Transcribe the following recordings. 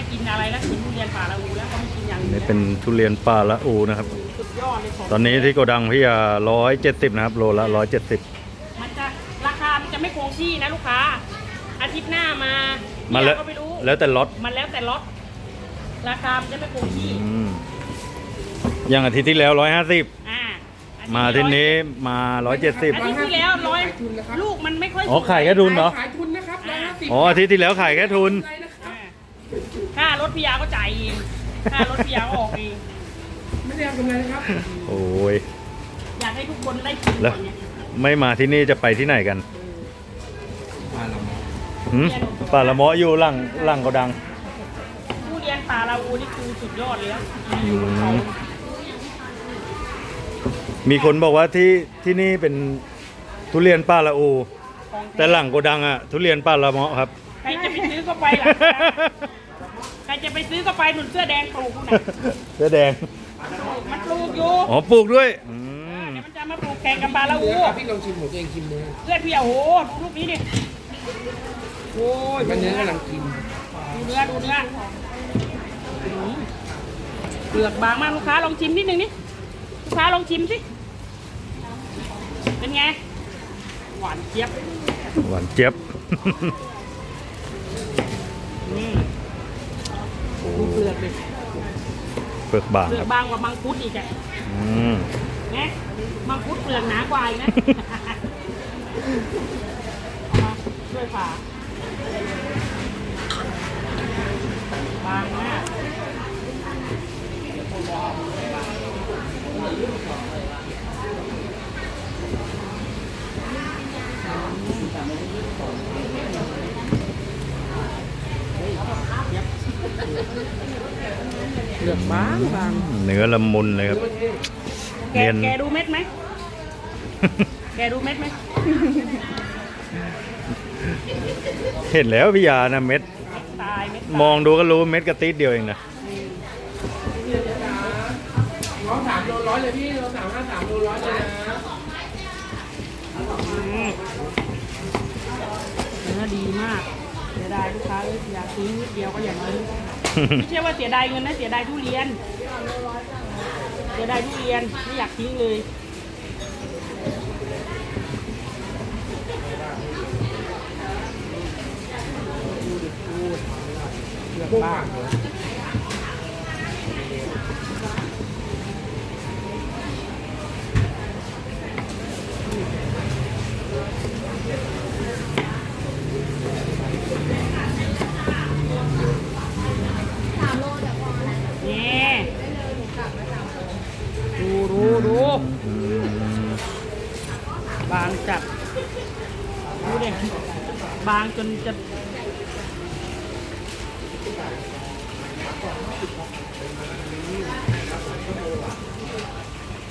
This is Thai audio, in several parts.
ได้กินอะไรแล้วกินทุเรียนป่าละอูแล้วก็ไม่กินอย่างอื่นนี่เป็นทุเรียนป่าละอูนะครับ สุดยอดเลยของตอนนี้ที่โกดังพี่ร้อยเจ็ดสิบนะครับ โลละร้อยเจ็ดสิบ มันจะราคา มันจะไม่คงที่นะลูกค้า อาทิตย์หน้ามามาเนี่แล้ยวก็ไม่รู้แล้วแต่ล็อตมันแล้วแต่ล็อตราคา มันจะไม่คงที่ อืมอย่างอาทิตย์ที่แล้วร้อยห้าสิบอ่าอัมาอาทิตย์นี้มาร้อยเจ็ดสิบ อาทิตย์ที่แล้วร้อยลูกมันไม่ค่อยอ๋อขายแค่ทุนเหรอ ขายทุนนะครับร้อยห้าสิบอ๋ออาทิตย์ที่แล้วขายแค่ทุนอะไรนะครับอ่าค่าร ถพิยาก็จ่ายเองค่ารถพิยาก็ออกเอง ไม่ได้เอากำไรนะครับโอ้ย อยากให้ทุกคนได้กินแล้ว ก่อนเนี่ยไม่มาที่นี่จะไปที่ไหนกันหืมป่าละเมาะอยู่หลังหลังโกดังทุเรียนป่าลาอูนี่คือสุดยอดเลยอะอืมมีคนบอกว่าที่ที่นี่เป็นทุเรียนป่าละอู ของแต่หลังโกดังอะทุเรียนป่าละเมาะครับ ใครจะไปซื้อก็ไปหลังใค รจะไปซื้อก็ไปหนุนเสื้อแดงปลูกน่ะเสื้อแดง มันปลูกอยู่อ๋อปลูกด้วยอืมเดี๋ยวมันจะมาปลูกแข่งกับปลาละอูเนื้อครับพี่ลองชิมของตัวเองชิมเนื้อเพื่อนพี่อะโหดูลูกนี้ดิโอ้ยมันเนื้อกำลังกินดูเนื้อดูเนื้ออืมเปลือกบางมากลูกค้าลองชิมนิดนึงนี่ลูกค้าลองชิมสิเป็นไงหวานเจี๊ยบหวานเจี๊ยบ อืม ดูเปลือกดิเปลือกบางเปลือคกรับบางกว่ามังคุดอีกอะอืมไงมังคุดเปลือกหนากว่าอีกนะมาช่วยผ่าบางมาก เลือก บางบางเนื้อละมุนเลยครับ แกเนียน แกดูเม็ดไหม แกดูเม็ดไหมเห็นแล้วพี่ยานะเม็ดตายเม็ดตายมองดูก็รู้เม็ดกระติดเดียวเองนะร้อยสามโลร้อยเลยพี่ร้อยสามห้าสามโลร้อยเลยนะอืมเนื้อดีมากเสียดายลูกค้าเลยอยากซื้อนิดเดียวก็อย่างนั้น ไม่ใช่ว่าเสียดายเงินนะเสียดายทุเรียน เสียดายทุเรียนไม่อยากทิ้งเลยเลือกบ้าง นี่ดูดูดู อืม บางจัด ดูเด็บางจนจะ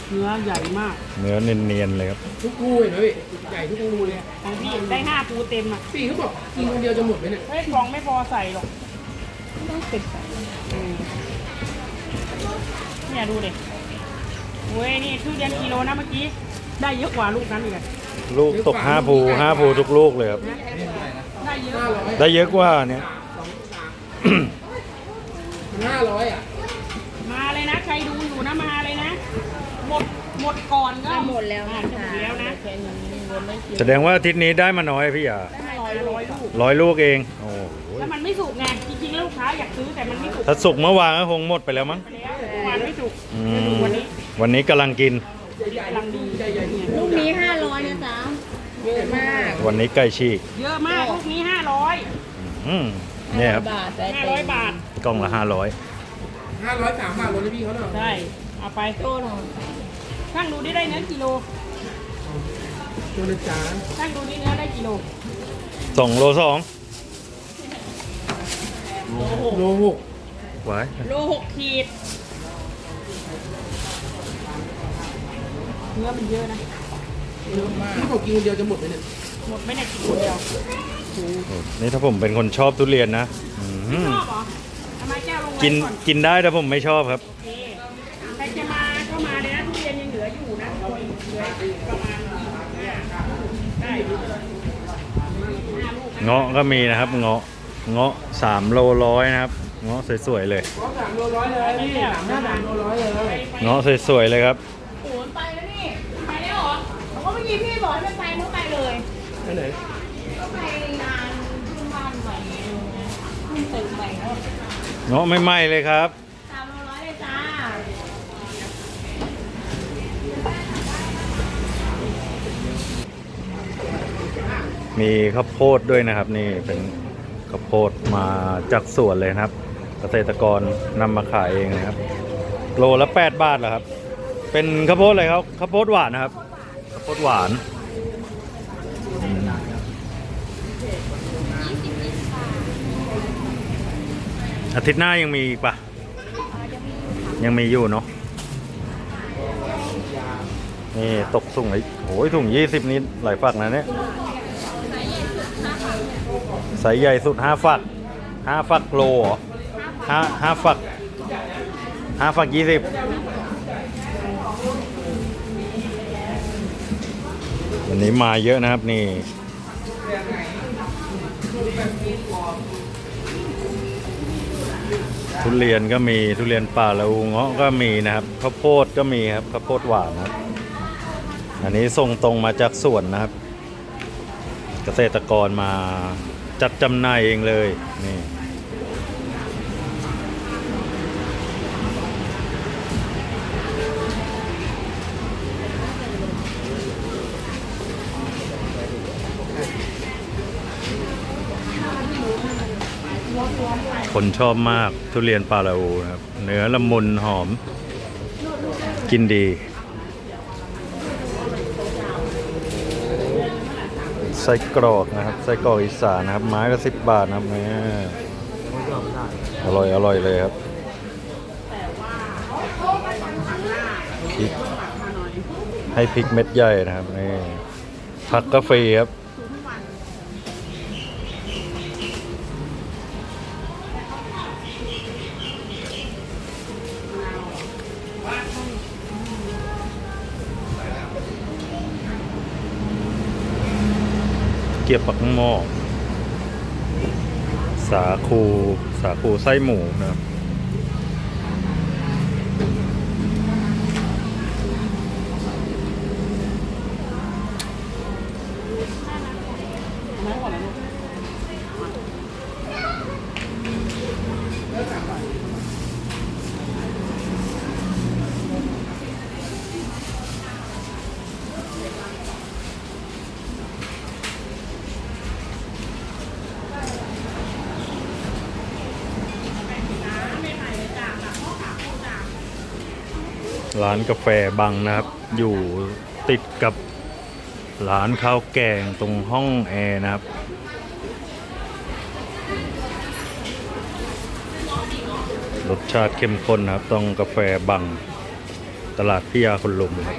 เนื้อใหญ่มากเนื้อเนียนๆเลยครับ ทุกรูเห็นไหมพี่ใหญ่ทุกรูเลยของพี่ได้ห้าปูเต็มอะพี่เขาบอกกินคนเดียวจะหมดไหมเนี่ยเฮ้ยกล่องไม่พอใส่หรอกต้องเก็บใส่อืมเนี่ยดูเด็เว้ยนี่ทุเรียนกิโลนะเมื่อกี้ ได้เยอะกว่าลูกนั้นอีกอะ ลูกตกห้าภูห้าภูทุกลูกเลยครับ ได้เยอะห้าร้อยได้เยอะกว่าเนี่ยสองสามห้าร้อยอะ มาเลยนะ ใครดูอยู่นะมาเลยนะ หมดหมดก่อนก็หมดแล้วอ่านะจะหมคะดแล้วนะแค่นี้วนไม่กินแสดงว่าอาทิตย์นี้ได้มาน้อยพี่ยาได้ร้อยร้อยลูกร้อยลูกเองโอ้โหแล้วมันไม่สุกไงจริงๆแล้วลูกค้าอยากซื้อแต่มันไม่สุกถ้าสุกเมื่อวานก็คงหมดไปแล้วมั้งไปแล้วเมื่อวานไม่สุกอืจะดูมวันนี้วันนี้กำลังกินกำลังดี ลูกนี้ห้าร้อยนะจ๊ะ เยอะมากวันนี้ใกล้ชีกเยอะมากลูกนี้ห้าร้อยอืมเนี่ยครับบาทได้ห้าเต็ร้อยมบาทกล่องละห้าร้อยห้าร้อยสามบาทลดให้พี่เขาหน่อยได้เอาไปโตหน่อยช่างดูได้ได้เนื้อกิโลตัวละจานช่างดูนี่เนื้อได้กิโลสองโลสองโลหกไว้โลหกขีดเนื้อมันเยอะนะ พี่บอกกินคนเดียวจะหมดไหมเนี่ยหมดไม่ได้กินคนเดียวนี่ถ้าผมเป็นคนชอบทุเรียนนะอืไม่มชอบเหรอทำไมแก้วลงไว้กินก่อนกินได้แต่ผมไม่ชอบครับโอเคใครจะมาก็มาเลยนะทุเรียนยังเหลืออยู่นะเหลือประมาณเนี่ยได้ห้าลูกเงาะก็มีนะครับเงาะเงาะสามโลร้อยนะครับอเงาะสวยๆเลยเงาะสามโลร้อยเลยพี่สามห้าสามโลร้อยเลยเงาะสวยๆเลยครับ ก็เมื่อกี้พี่บอกให้มันไปเขาไปเลย ไปไหนก็ไปงานขึ้นบ้านใหม่ขึ้นตึกใหม่เนาะเงาะไม่ไหม้เลยครับ สามร้อยเลยจ้ามีข้าวโพดด้วยนะครับ นี่เป็นข้าวโพดมาจากสวนเลยนะครับ เกษตรกรนำมาขายเองนะครับ โลละ 8 บาทเหรอครับ เป็นข้าวโพดอะไรครับข้าวโพดหวานนะครับ ข้าวโพดหวานอาทิตย์หน้ายังมีอีกปะยังมีอยู่เนาะนี่ตกสุ่งไอ้โอ้ยถุงยี่สิบนี้หลายฝักนะเนี่ยไซส์ใหญ่สุดห้าฝักห้าฝักโลห้าห้าฝักห้าฝักยี่สิบ วันนี้มาเยอะนะครับนี่ทุเรียนก็มีทุเรียนป่าละอูเงาะก็มีนะครับข้าวโพดก็มีครับข้าวโพดหวานครับ อันนี้ส่งตรงมาจากสวนนะครับ เกษตรกรมาจัดจำหน่ายเองเลยนี่ คนชอบมากทุเรียนปาลาอูนะครับ เนื้อละมุนหอม กินดี ไส้กรอกนะครับ ไส้กรอกอีสานนะครับ ไม้ก็สิบบาทนะครับเนี่ยอร่อยอร่อยเลยครับพริกให้พริกเม็ดใหญ่นะครับนี่ผักกาแฟครับ เกี๊ยวปักหม้อสาคูสาคูไส้หมูนะครับไม่หวานแล้ว ร้านกาแฟบังนะครับ อยู่ติดกับร้านข้าวแกงตรงห้องแอร์นะครับ รสชาติเข้มข้นนะครับ ต้องกาแฟบังตลาดพิยาคนลุมครับ